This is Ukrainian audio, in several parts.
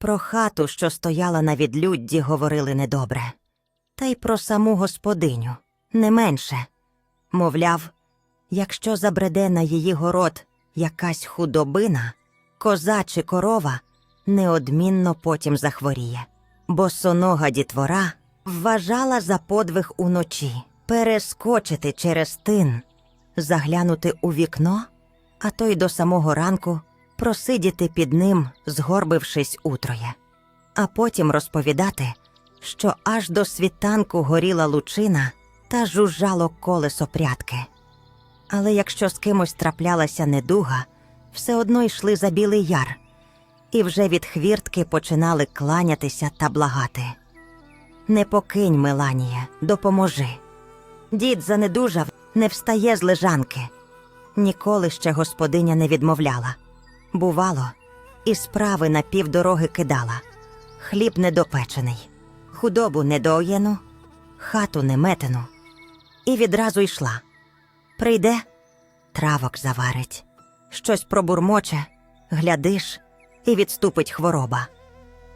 Про хату, що стояла на відлюдді, говорили недобре, та й про саму господиню не менше. Мовляв, якщо забреде на її город якась худобина, коза чи корова неодмінно потім захворіє. Босонога дітвора вважала за подвиг уночі перескочити через тин, заглянути у вікно, а то й до самого ранку просидіти під ним, згорбившись утроє, а потім розповідати, що аж до світанку горіла лучина та жужжало колесо прядки. Але якщо з кимось траплялася недуга, все одно йшли за білий яр, і вже від хвіртки починали кланятися та благати. Не покинь, Меланія, допоможи. Дід занедужав, не встає з лежанки. Ніколи ще господиня не відмовляла. Бувало, і справи на півдороги кидала. Хліб недопечений, худобу недоєну, хату неметену. І відразу йшла. Прийде, травок заварить, щось пробурмоче, глядиш, і відступить хвороба.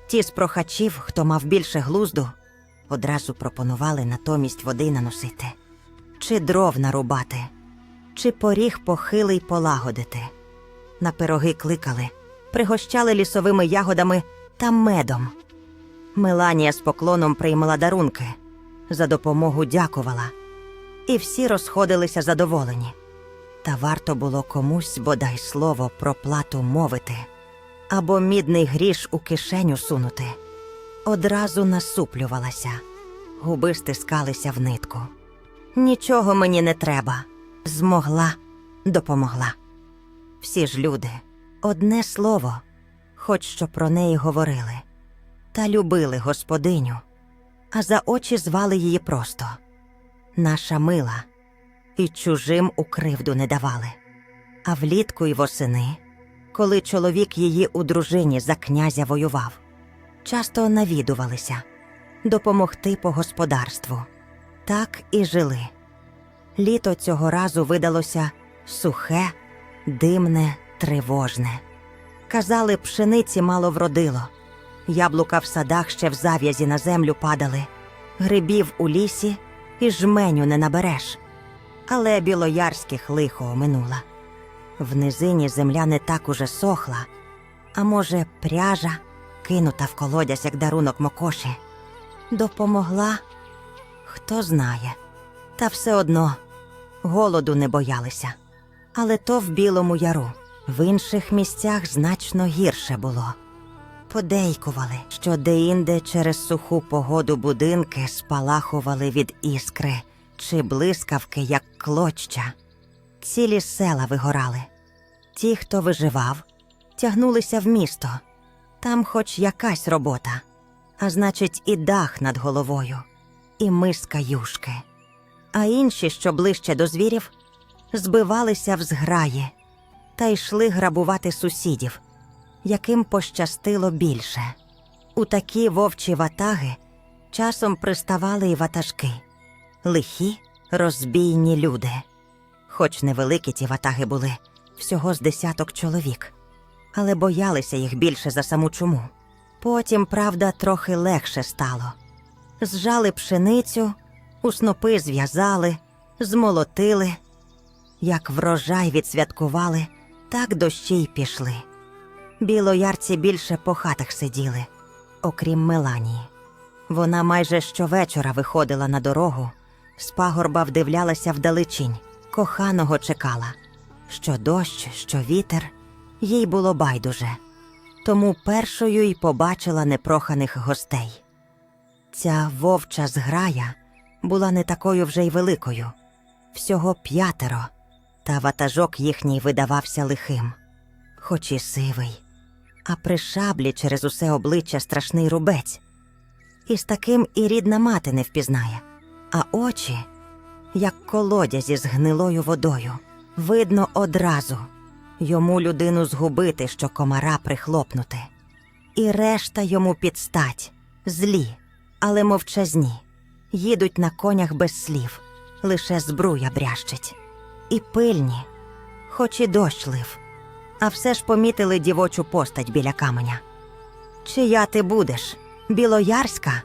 Ті з прохачів, хто мав більше глузду, одразу пропонували натомість води наносити, чи дров нарубати, чи поріг похилий полагодити. На пироги кликали, пригощали лісовими ягодами та медом. Меланія з поклоном приймала дарунки, за допомогу дякувала, і всі розходилися задоволені. Та варто було комусь бодай слово про плату мовити або мідний гріш у кишеню сунути. Одразу насуплювалася, губи стискалися в нитку. Нічого мені не треба. Змогла, допомогла. Всі ж люди, одне слово, хоч що про неї говорили, та любили господиню, а за очі звали її просто наша мила, і чужим у кривду не давали. А влітку й восени, коли чоловік її у дружині за князя воював, часто навідувалися допомогти по господарству. Так і жили. Літо цього разу видалося сухе, димне, тривожне. Казали, пшениці мало вродило, яблука в садах ще в зав'язі на землю падали, грибів у лісі і жменю не набереш. Але білоярських лихо оминула. В низині земля не так уже сохла, а може, пряжа, кинута в колодязь, як дарунок мокоші. Допомогла, хто знає. Та все одно голоду не боялися. Але то в Білому Яру, в інших місцях значно гірше було. Подейкували, що деінде через суху погоду будинки спалахували від іскри чи блискавки, як клоччя. Цілі села вигорали. Ті, хто виживав, тягнулися в місто. Там хоч якась робота, а значить, і дах над головою, і миска юшки. А інші, що ближче до звірів, збивалися в зграї та йшли грабувати сусідів, яким пощастило більше. У такі вовчі ватаги часом приставали і ватажки, лихі, розбійні люди. Хоч невеликі ті ватаги були, всього з десяток чоловік, але боялися їх більше за саму чуму. Потім, правда, трохи легше стало. Зжали пшеницю, у снопи зв'язали, змолотили. Як врожай відсвяткували, так дощі й пішли. Білоярці більше по хатах сиділи, окрім Меланії. Вона майже щовечора виходила на дорогу, з пагорба вдивлялася вдалечінь, коханого чекала. Що дощ, що вітер, їй було байдуже. Тому першою й побачила непроханих гостей. Ця вовча зграя була не такою вже й великою, всього п'ятеро, та ватажок їхній видавався лихим, хоч і сивий, а при шаблі через усе обличчя страшний рубець. І з таким і рідна мати не впізнає, а очі, як колодязі з гнилою водою, видно одразу йому людину згубити, що комара прихлопнути, і решта йому підстать, злі, але мовчазні, їдуть на конях без слів, лише збруя брящить, і пильні, хоч і дощ лив, а все ж помітили дівочу постать біля каменя. Чия ти будеш? Білоярська?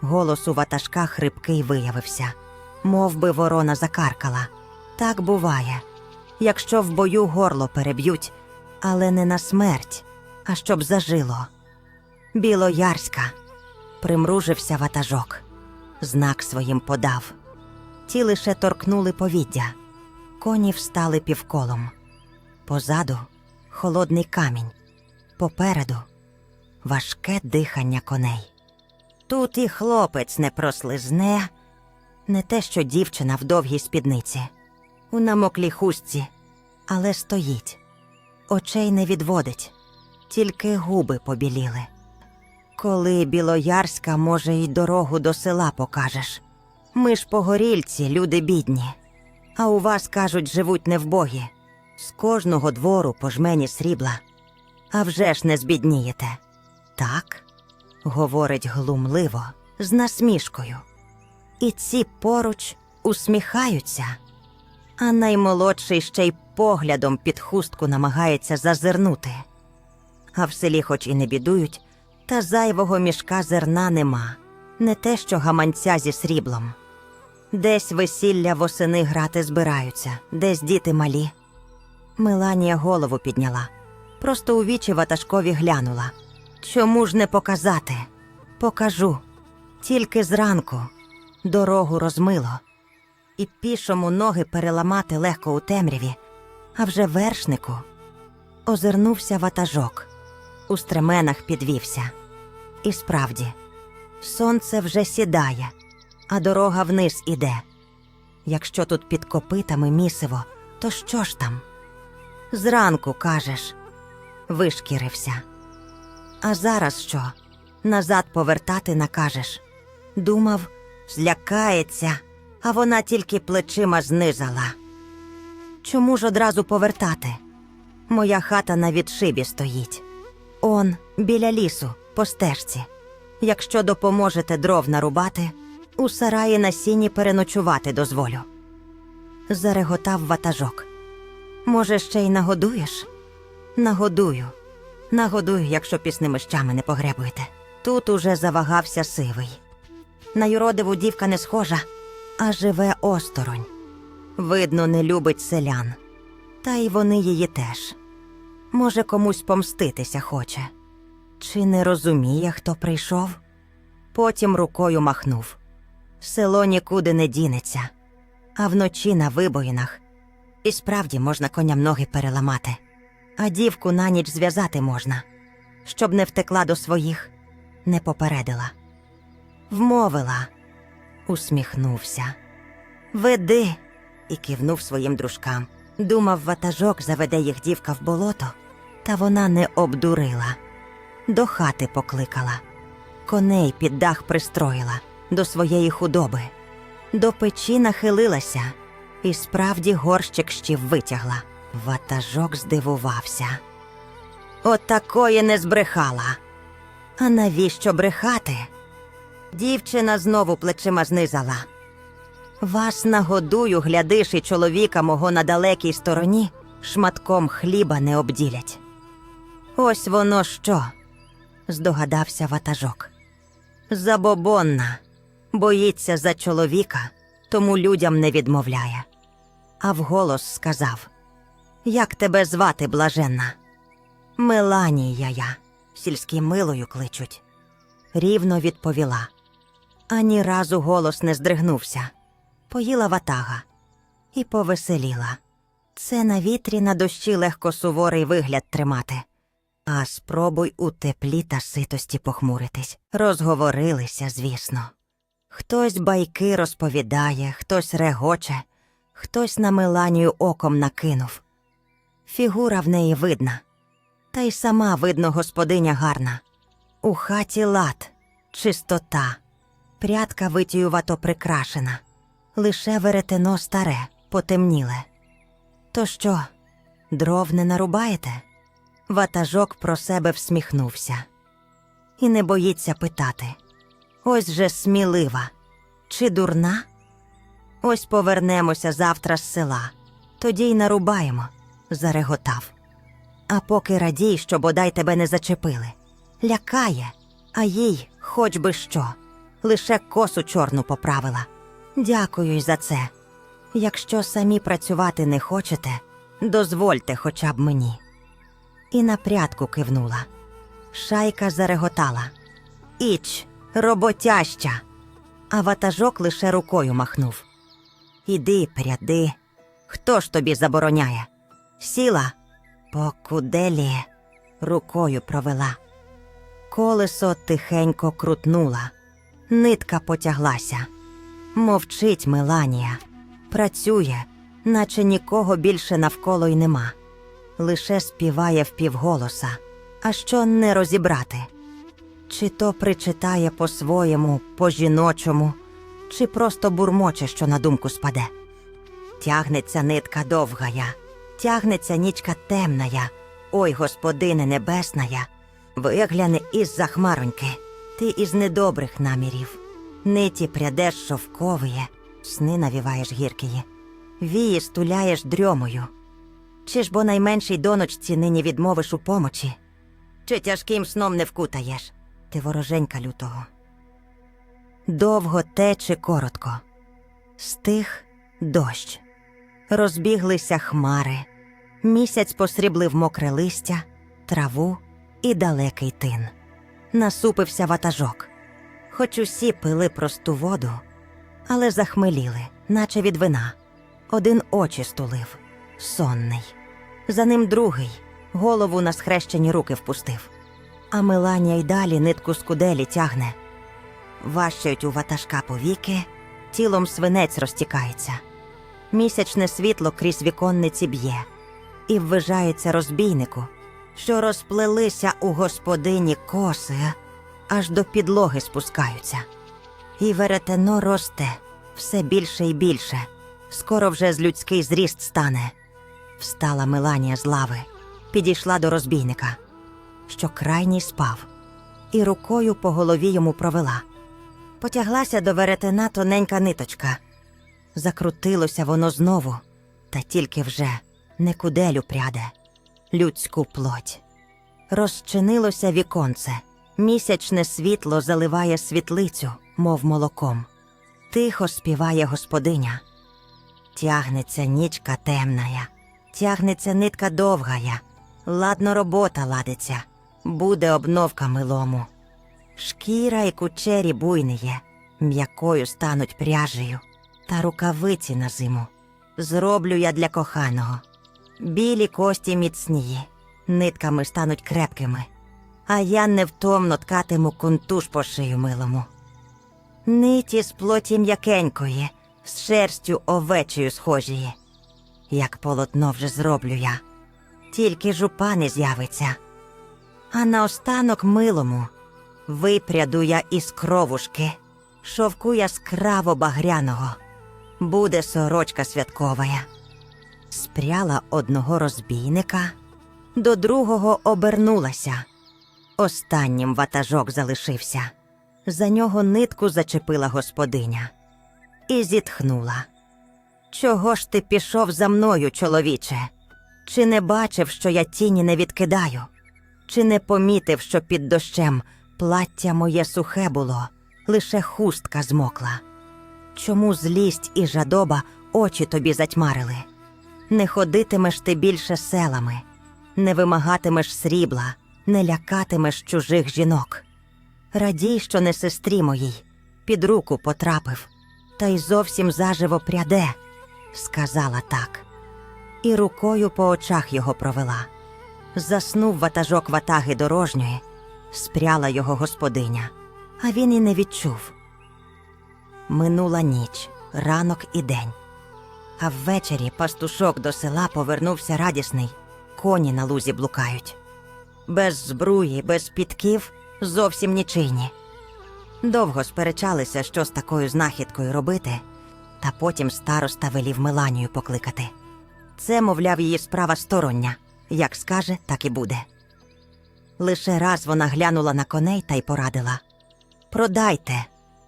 Голос у ватажка хрипкий виявився, мов би ворона закаркала. Так буває, якщо в бою горло переб'ють, але не на смерть, а щоб зажило. Білоярська. Примружився ватажок. Знак своїм подав. Ті лише торкнули повіддя. Коні встали півколом. Позаду холодний камінь. Попереду важке дихання коней. Тут і хлопець не прослизне, не те, що дівчина в довгій спідниці, у намоклій хустці, але стоїть, очей не відводить, тільки губи побіліли. Коли білоярська, може, й дорогу до села покажеш. Ми ж погорільці, люди бідні. А у вас, кажуть, живуть невбогі. З кожного двору по жмені срібла. А вже ж не збіднієте. Так, говорить глумливо, з насмішкою. І ці поруч усміхаються, а наймолодший ще й поглядом під хустку намагається зазирнути. А в селі, хоч і не бідують, та зайвого мішка зерна нема, не те, що гаманця зі сріблом. Десь весілля восени грати збираються, десь діти малі. Меланія голову підняла, просто у вічі ватажкові глянула. Чому ж не показати? Покажу. Тільки зранку дорогу розмило, і пішому ноги переламати легко у темряві, а вже вершнику озирнувся ватажок, у стременах підвівся. І справді, сонце вже сідає, а дорога вниз іде. Якщо тут під копитами місиво, то що ж там? Зранку кажеш, вишкірився. А зараз що? Назад повертати накажеш. Думав, злякається, а вона тільки плечима знизала. Чому ж одразу повертати? Моя хата на відшибі стоїть. Он, біля лісу, по стежці. Якщо допоможете дров нарубати, у сараї на сіні переночувати дозволю. Зареготав ватажок. Може, ще й нагодуєш? Нагодую. Нагодую, якщо пісними не погребуєте. Тут уже завагався сивий. На юродиву дівка не схожа, а живе осторонь. Видно, не любить селян. Та й вони її теж. Може, комусь помститися хоче. Чи не розуміє, хто прийшов? Потім рукою махнув. Село нікуди не дінеться, а вночі на вибоїнах. І справді можна коням ноги переламати, а дівку на ніч зв'язати можна, щоб не втекла до своїх, не попередила. Вмовила, усміхнувся. Веди. і кивнув своїм дружкам. Думав, ватажок заведе їх дівка в болото, та вона не обдурила. До хати покликала, коней під дах пристроїла до своєї худоби, до печі нахилилася, і справді горщик щів витягла. Ватажок здивувався. Отакої не збрехала. А навіщо брехати? Дівчина знову плечима знизала. Вас нагодую, глядиш, і чоловіка мого на далекій стороні шматком хліба не обділять. Ось воно що, здогадався ватажок. Забобонна, боїться за чоловіка, тому людям не відмовляє. А вголос сказав: Як тебе звати, блаженна? Меланія я, сільські милою кличуть. Рівно відповіла. Ані разу голос не здригнувся. Поїла ватага і повеселіла. Це на вітрі на дощі легко суворий вигляд тримати. А спробуй у теплі та ситості похмуритись. Розговорилися, звісно. Хтось байки розповідає, хтось регоче, хтось на Меланію оком накинув. Фігура в неї видна, та й сама видно господиня гарна. У хаті лад, чистота, прядка витіювато прикрашена, лише веретено старе, потемніле. То що, дров не нарубаєте? Ватажок про себе всміхнувся і не боїться питати ось же смілива, чи дурна? Ось повернемося завтра з села, тоді й нарубаємо, зареготав. А поки радій, що бодай тебе не зачепили. Лякає, а їй хоч би що. Лише косу чорну поправила. Дякую й за це. Якщо самі працювати не хочете, дозвольте хоча б мені. І на прядку кивнула. Шайка зареготала. Іч, роботяща. А ватажок лише рукою махнув. Іди, пряди. Хто ж тобі забороняє? Сіла по куделі рукою провела. Колесо тихенько крутнула, нитка потяглася. Мовчить Меланія, працює, наче нікого більше навколо й нема. Лише співає впівголоса, а що не розібрати. Чи то причитає по-своєму, по-жіночому, чи просто бурмоче, що на думку спаде. Тягнеться нитка довгая, тягнеться нічка темная, ой, господине небесная, вигляне із захмароньки, ти із недобрих намірів. Ниті прядеш шовковиє, сни навіваєш гіркії, вії стуляєш дрьомою. Чи ж бо найменшій доночці нині відмовиш у помочі? Чи тяжким сном не вкутаєш? Ти вороженька лютого. Довго те чи коротко. Стих дощ. Розбіглися хмари. Місяць посріблив мокре листя, траву і далекий тин. Насупився ватажок. Хоч усі пили просту воду, але захмеліли, наче від вина. Один очі стулив, сонний. За ним другий, голову на схрещені руки впустив. А Меланія й далі нитку з куделі тягне. Ващають у ватажка повіки, тілом свинець розтікається. Місячне світло крізь віконниці б'є, і ввижається розбійнику, що розплелися у господині коси, аж до підлоги спускаються. І веретено росте все більше і більше, скоро вже з людський зріст стане. Встала Меланія з лави, підійшла до розбійника, що крайній спав, і рукою по голові йому провела. Потяглася до веретена тоненька ниточка. Закрутилося воно знову, та тільки вже не куделю пряде, людську плоть. Розчинилося віконце, місячне світло заливає світлицю, мов молоком. Тихо співає господиня. Тягнеться нічка темная, тягнеться нитка довгая, ладно робота ладиться, буде обновка милому. Шкіра і кучері буйниє, м'якою стануть пряжею, та рукавиці на зиму. Зроблю я для коханого. Білі кості міцні, нитками стануть крепкими, а я невтомно ткатиму кунтуш по шию милому. Ниті з плоті м'якенької, з шерстю овечою схожії. Як полотно вже зроблю я, тільки жупа не з'явиться. А наостанок милому випряду я із кровушки, шовку яскраво багряного, буде сорочка святковая. Спряла одного розбійника, до другого обернулася. Останнім ватажок залишився. За нього нитку зачепила господиня і зітхнула. Чого ж ти пішов за мною, чоловіче? Чи не бачив, що я тіні не відкидаю? Чи не помітив, що під дощем плаття моє сухе було, лише хустка змокла? Чому злість і жадоба очі тобі затьмарили? Не ходитимеш ти більше селами, не вимагатимеш срібла, не лякатимеш чужих жінок. Радій, що не сестрі моїй, під руку потрапив, та й зовсім заживо пряде, сказала так, і рукою по очах його провела. Заснув ватажок ватаги дорожньої, спряла його господиня, а він і не відчув. Минула ніч, ранок і день. А ввечері пастушок до села повернувся радісний, коні на лузі блукають. Без збруї, без підків, зовсім нічийні. Довго сперечалися, що з такою знахідкою робити, та потім староста велів Меланію покликати. Це, мовляв, її справа стороння. Як скаже, так і буде. Лише раз вона глянула на коней та й порадила Продайте,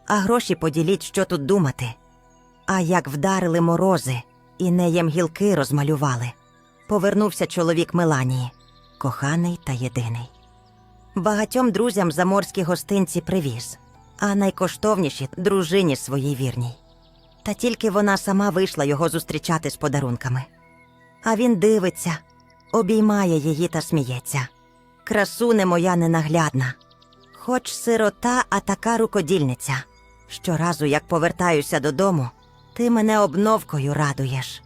а гроші поділіть, що тут думати. А як вдарили морози і неєм гілки розмалювали, повернувся чоловік Меланії, коханий та єдиний. Багатьом друзям заморські гостинці привіз, а найкоштовніші дружині своїй вірній. Та тільки вона сама вийшла його зустрічати з подарунками. А він дивиться, обіймає її та сміється. Красуне моя ненаглядна. Хоч сирота, а така рукодільниця. Щоразу, як повертаюся додому, ти мене обновкою радуєш.